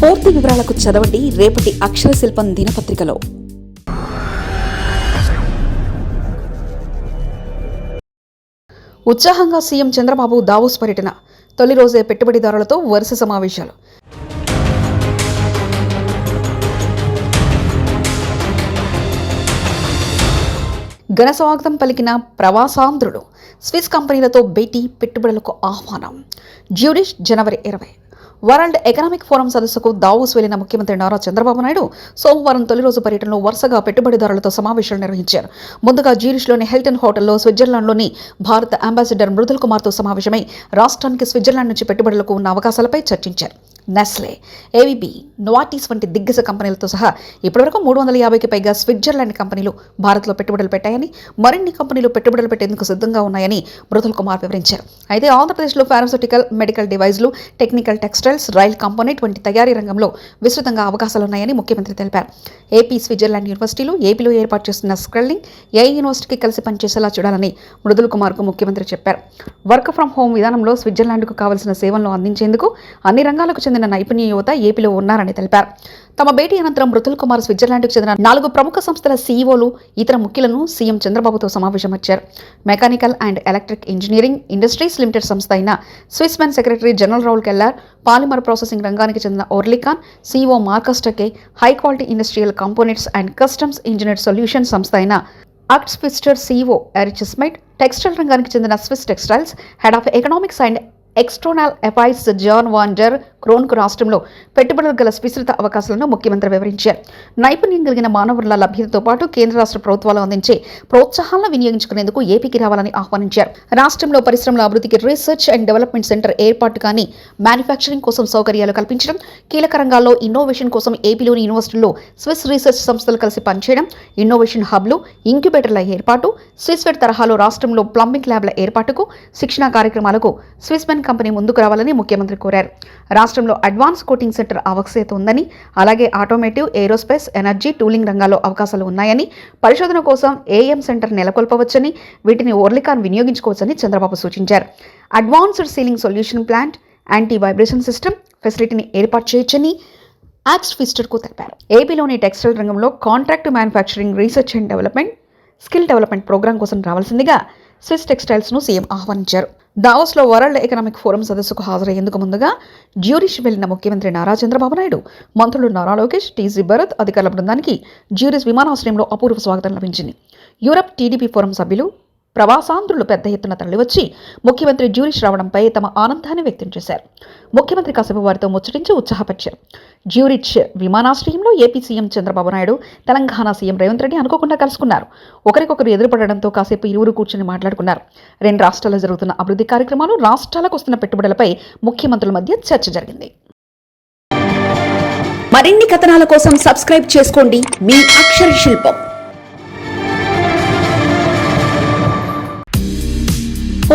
పూర్తి వివరాలకు చదవండి రేపటి అక్షర శిల్పం దినపత్రికలో. ఉత్సాహంగా సీఎం చంద్రబాబు దావోస్ పర్యటన తొలి రోజే పెట్టుబడిదారులతో వరుస సమావేశాలు. ఘన స్వాగతం పలికిన ప్రవాసాంధ్రుడు స్విస్ కంపెనీలతో భేటీ పెట్టుబడులకు ఆహ్వానం. జ్యూడిష్ జనవరి ఇరవై. వరల్డ్ ఎకనామిక్ ఫోరం సదస్సుకు దావోస్ వెళ్ళిన ముఖ్యమంత్రి నారా చంద్రబాబు నాయుడు సోమవారం తొలి రోజు పర్యటనలో వరుసగా పెట్టుబడిదారులతో సమావేశాలు నిర్వహించారు. ముందుగా జీరిష్లోని హెల్టన్ హోటల్లో స్విట్జర్లాండ్లోని భారత అంబాసిడర్ మృదుల్ కుమార్తో సమావేశమై రాష్ట్రానికి స్విట్జర్లాండ్ నుంచి పెట్టుబడులకు ఉన్న అవకాశాలపై చర్చించారు. నెస్లే ఏవిబి నోవాటీస్ వంటి దిగ్గజ కంపెనీలతో సహా ఇప్పటివరకు మూడు వందల యాభైకి పైగా స్విట్జర్లాండ్ కంపెనీలు భారత్లో పెట్టుబడులు పెట్టాయని మరిన్ని కంపెనీలు పెట్టుబడులు పెట్టేందుకు సిద్ధంగా ఉన్నాయని మృదుల్ కుమార్ వివరించారు. అయితే ఆంధ్రప్రదేశ్లో ఫార్మస్యూటికల్ మెడికల్ డివైజ్లు టెక్నికల్ టెక్స్టైల్స్ రైల్ కాంపోనెంట్ వంటి తయారీ రంగంలో విస్తృతంగా అవకాశాలున్నాయని ముఖ్యమంత్రి తెలిపారు. ఏపీ స్విట్జర్లాండ్ యూనివర్సిటీలు ఏపీలో ఏర్పాటు చేస్తున్న స్క్రల్లింగ్ ఏ యూనివర్సిటీకి కలిసి పనిచేసేలా చూడాలని మృదుల్ కుమార్కు ముఖ్యమంత్రి చెప్పారు. వర్క్ ఫ్రం హోమ్ విధానంలో స్విట్జర్లాండ్కు కావాల్సిన సేవలను అందించేందుకు అన్ని రంగాలకు చెందిన నైపుణ్య యువత ఏపీలో ఉన్నారని తెలిపారు. తమ భేటీ అనంతరం మృతుల్ కుమార్ స్విట్జర్లాండ్కు చెందిన నాలుగు ప్రముఖ సంస్థల సీఈఓలు ఇతర ముఖ్యులను సీఎం చంద్రబాబుతో సమావేశమయ్యారు mechanical and electric engineering industries limited సంస్థ అయిన Swissmem secretary general Raoul Keller polymer processing రంగానికి చెందిన Oerlikon CEO Markus Tacke high quality industrial components and customs engineer solution సంస్థ అయిన అక్ట్ స్విస్టర్ సీఈఓ ఎరిచ్ టెక్స్టైల్ రంగానికి చెందిన Swiss Textiles head of economics and external affairs Jan Vander క్రోన్కు రాష్ట్రంలో పెట్టుబడులు గల విస్తృత అవకాశాలను ముఖ్యమంత్రి వివరించారు. నైపుణ్యం కలిగిన మానవుల లభ్యతతో పాటు కేంద్ర రాష్ట్ర ప్రభుత్వాలు అందించే ప్రోత్సాహాలను వినియోగించుకునేందుకు ఏపీకి రావాలని ఆహ్వానించారు. రాష్ట్రంలో పరిశ్రమల అభివృద్ధికి రీసెర్చ్ అండ్ డెవలప్మెంట్ సెంటర్ ఏర్పాటు కానీ మ్యానుఫ్యాక్చరింగ్ కోసం సౌకర్యాలు కల్పించడం కీలక రంగాల్లో ఇన్నోవేషన్ కోసం ఏపీలోని యూనివర్సిటీల్లో స్విస్ రీసెర్చ్ సంస్థలు కలిసి పనిచేయడం ఇన్నోవేషన్ హబ్లు ఇంక్యుబేటర్ల ఏర్పాటు స్విస్ఫెడ్ తరహాలో రాష్ట్రంలో ప్లంబింగ్ ల్యాబ్ల ఏర్పాటుకు శిక్షణా కార్యక్రమాలకు స్విస్మెన్ కంపెనీ ముందుకు రావాలని ముఖ్యమంత్రి కోరారు. రాష్ట్రంలో అడ్వాన్స్ కోటింగ్ సెంటర్ ఆవశ్యత ఉందని అలాగే ఆటోమేటివ్ ఏరోస్పేస్ ఎనర్జీ టూలింగ్ రంగాల్లో అవకాశాలు ఉన్నాయని పరిశోధన కోసం ఏఎం సెంటర్ నెలకొల్పవచ్చని వీటిని ఓర్లికాన్ వినియోగించుకోవచ్చని చంద్రబాబు సూచించారు. Advanced sealing solution plant anti vibration system ఫెసిలిటీని ఏర్పాటు చేయొచ్చని యాక్స్ ఫిస్టర్కు తెలిపారు. ఏపీలోని టెక్స్టైల్ రంగంలో contract manufacturing research and development skill development programme కోసం రావాల్సిందిగా స్విస్ టెక్స్టైల్స్ను సీఎం ఆహ్వానించారు. దావోస్లో వరల్డ్ ఎకనామిక్ ఫోరం సదస్సుకు హాజరయ్యేందుకు ముందుగా జ్యూరిష్ వెళ్ళిన ముఖ్యమంత్రి నారా చంద్రబాబు నాయుడు మంత్రులు నారా లోకేష్ టీజీ భరత్ అధికారుల బృందానికి జ్యూరిష్ విమానాశ్రయంలో అపూర్వ స్వాగతం లభించింది. యూరప్ టీడీపీ ఫోరం సభ్యులు ప్రవాసాంధ్రులు పెద్ద ఎత్తున తరలివచ్చి ముఖ్యమంత్రి జ్యూరిష్ రావడంపై తమ ఆనందాన్ని వ్యక్తం చేశారు. ముఖ్యమంత్రి కాసేపు వారితో ముచ్చటించి ఉత్సాహపరిచారు. జ్యూరిచ్ విమానాశ్రయంలో AP CM Chandrababu Naidu Telangana CM Revanth Reddy అనుకోకుండా కలుసుకున్నారు. ఒకరికొకరు ఎదురుపడడంతో కాసేపు ఇరువురు కూర్చొని మాట్లాడుకున్నారు. రెండు రాష్ట్రాల్లో జరుగుతున్న అభివృద్ధి కార్యక్రమాలు రాష్ట్రాలకు వస్తున్న పెట్టుబడులపై ముఖ్యమంత్రుల మధ్య చర్చ జరిగింది. మరిన్ని కథనాల కోసం సబ్స్క్రైబ్ చేసుకోండి మీ అక్షర శిల్పం.